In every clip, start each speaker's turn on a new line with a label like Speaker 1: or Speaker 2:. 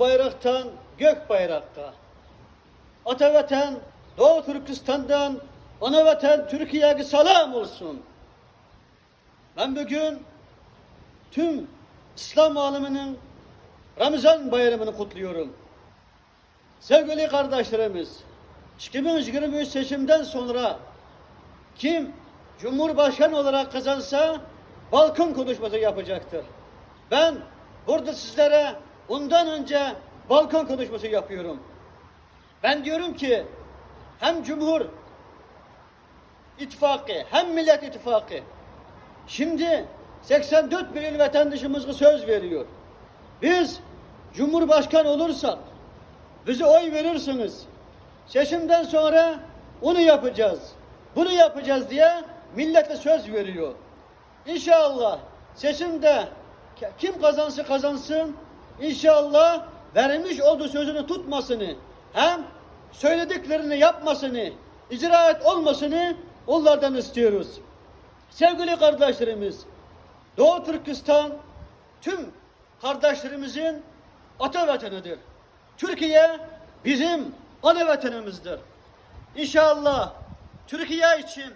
Speaker 1: Bayraktan gök bayrakta. Ata vatan Doğu Türkistan'dan ana vatan Türkiye'ye selam olsun. Ben bugün tüm İslam aleminin Ramazan bayramını kutluyorum. Sevgili kardeşlerimiz, 2023 seçimden sonra kim Cumhurbaşkanı olarak kazansa balkon konuşması yapacaktır. Ben burada sizlere bundan önce balkon konuşması yapıyorum. Ben diyorum ki hem Cumhur İttifakı hem Millet İttifakı şimdi 84 milyon vatandaşımız söz veriyor. Biz Cumhurbaşkanı olursak bize oy verirsiniz. Seçimden sonra onu yapacağız. Bunu yapacağız diye millete söz veriyor. İnşallah seçimde kim kazansa kazansın inşallah vermiş olduğu sözünü tutmasını hem söylediklerini yapmasını icraat olmasını onlardan istiyoruz. Sevgili kardeşlerimiz Doğu Türkistan tüm kardeşlerimizin ata vatanıdır. Türkiye bizim ana vatanımızdır. İnşallah Türkiye için,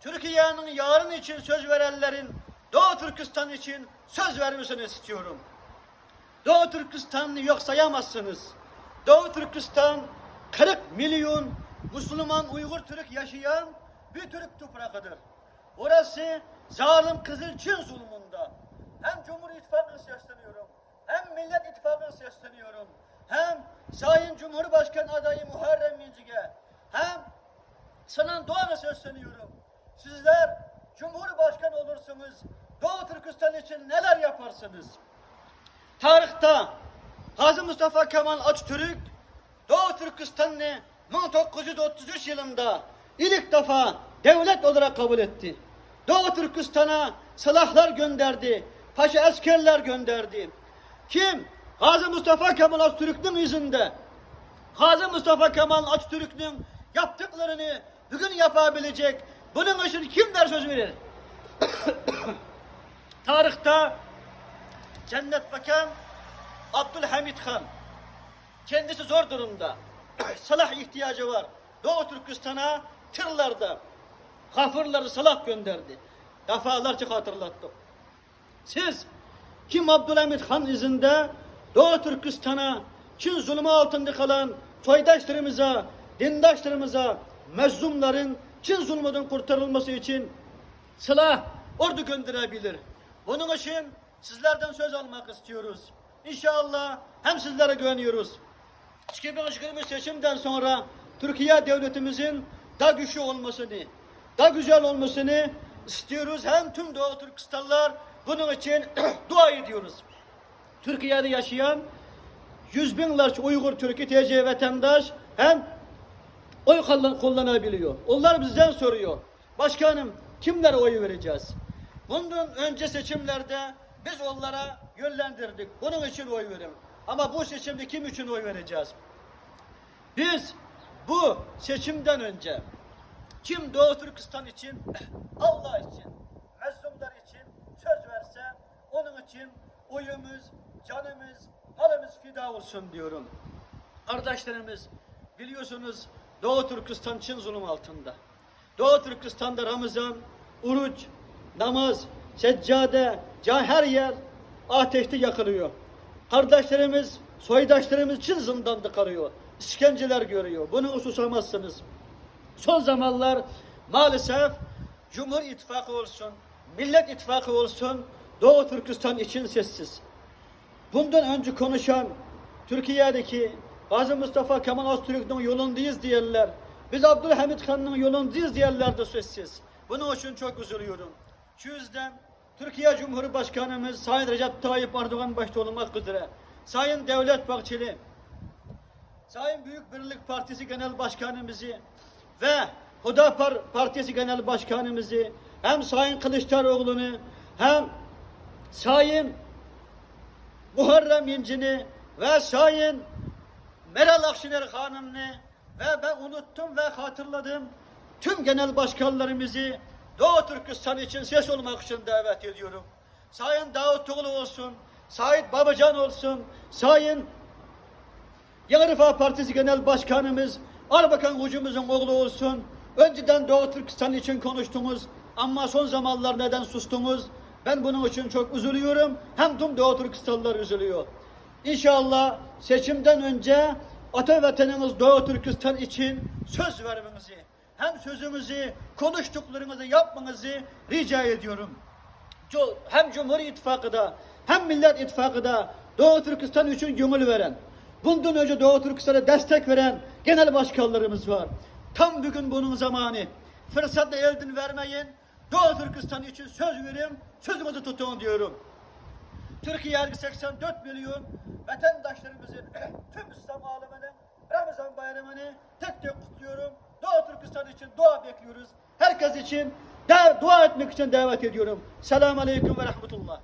Speaker 1: Türkiye'nin yarın için söz verenlerin Doğu Türkistan için söz vermesini istiyorum. Doğu Türkistan'ı yok sayamazsınız. Doğu Türkistan 40 milyon Müslüman Uygur Türk yaşayan bir Türk toprağıdır. Orası zalim Kızıl Çin zulmunda. Hem Cumhur İttifakı'na sesleniyorum, hem Millet İttifakı'na sesleniyorum, hem Sayın Cumhurbaşkanı adayı Muharrem İnce'ye, hem Sinan Doğan'a sesleniyorum. Sizler Cumhurbaşkanı olursunuz, Doğu Türkistan için neler yaparsınız? Tarihte Gazi Mustafa Kemal Atatürk Doğu Türkistan'ı 1933 yılında ilk defa devlet olarak kabul etti. Doğu Türkistan'a silahlar gönderdi, paşa askerler gönderdi. Kim? Gazi Mustafa Kemal Atatürk'ün izinde. Gazi Mustafa Kemal Atatürk'ün yaptıklarını bugün yapabilecek. Bunun için kimler söz verir? Tarihte Cennet Bakan Abdülhamit Han. Kendisi zor durumda. Salah ihtiyacı var. Doğu Türkistan'a tırlarda kafirleri salah gönderdi. Defalarca hatırlattım. Siz kim Abdülhamit Han izinde Doğu Türkistan'a Çin zulmü altında kalan soydaşlarımıza, dindaşlarımıza, mezlumların Çin zulmünden kurtarılması için silah ordu gönderebilir. Bunun için sizlerden söz almak istiyoruz. İnşallah hem sizlere güveniyoruz. 2023 seçimden sonra Türkiye devletimizin daha güçlü olmasını, daha güzel olmasını istiyoruz. Hem tüm Doğu Türkistanlılar bunun için dua ediyoruz. Türkiye'de yaşayan yüz binlerce Uygur Türk'ü TC vatandaş hem oy kullan- kullanabiliyor. Onlar bizden soruyor. Başkanım kimlere oy vereceğiz? Bundan önce seçimlerde biz onlara yönlendirdik. Bunun için oy verin. Ama bu seçimde kim için oy vereceğiz? Biz bu seçimden önce kim Doğu Türkistan için, Allah için, Müslümanlar için söz verse onun için oyumuz, canımız, halimiz fida olsun diyorum. Kardeşlerimiz biliyorsunuz Doğu Türkistan Çin zulüm altında. Doğu Türkistan'da Ramazan, oruç, namaz, seccade, can her yer ateşte yakılıyor. Kardeşlerimiz, soydaşlarımız Çin zindanda kalıyor. İşkenceler görüyor. Bunu ususamazsınız. Son zamanlar maalesef Cumhur İttifakı olsun, Millet İttifakı olsun Doğu Türkistan için sessiz. Bundan önce konuşan Türkiye'deki Gazi Mustafa Kemal Atatürk'ün yolundayız diyenler, biz Abdülhamit Han'ın yolundayız diyenler de sessiz. Bunun için çok üzülüyorum. Şu yüzden Türkiye Cumhurbaşkanımız Sayın Recep Tayyip Erdoğan başta olmak üzere, Sayın Devlet Bahçeli, Sayın Büyük Birlik Partisi Genel Başkanımızı ve Hudapar Partisi Genel Başkanımızı hem Sayın Kılıçdaroğlu'nu hem Sayın Muharrem İnce'ni ve Sayın Meral Akşener Hanım'ını ve ben unuttum ve hatırladım tüm genel başkanlarımızı Doğu Türkistan için ses olmak için davet ediyorum. Sayın Davutoğlu olsun, Sayın Babacan olsun, Sayın Yeni Refah Partisi Genel Başkanımız Arbakan Hocamızın oğlu olsun. Önceden Doğu Türkistan için konuştunuz ama son zamanlar neden sustunuz? Ben bunun için çok üzülüyorum. Hem tüm Doğu Türkistanlılar üzülüyor. İnşallah seçimden önce ata vatanımız Doğu Türkistan için söz vermenizi, hem sözünüzü, konuştuklarınızı yapmanızı rica ediyorum. Hem Cumhur İttifakı'da hem Millet İttifakı'da Doğu Türkistan için gönül veren, bundan önce Doğu Türkistan'a destek veren genel başkanlarımız var. Tam bugün bunun zamanı. Fırsatla elden vermeyin. Doğu Türkistan için söz verin, sözünüzü tutun diyorum. Türkiye yargı 84 milyon vatandaşlarımızın tüm İslam aleminin Ramazan bayramını tek tek kutluyorum. Doğu Türkistan için dua bekliyoruz. Herkes için dua etmek için davet ediyorum. Selamun Aleyküm ve Rahmetullah.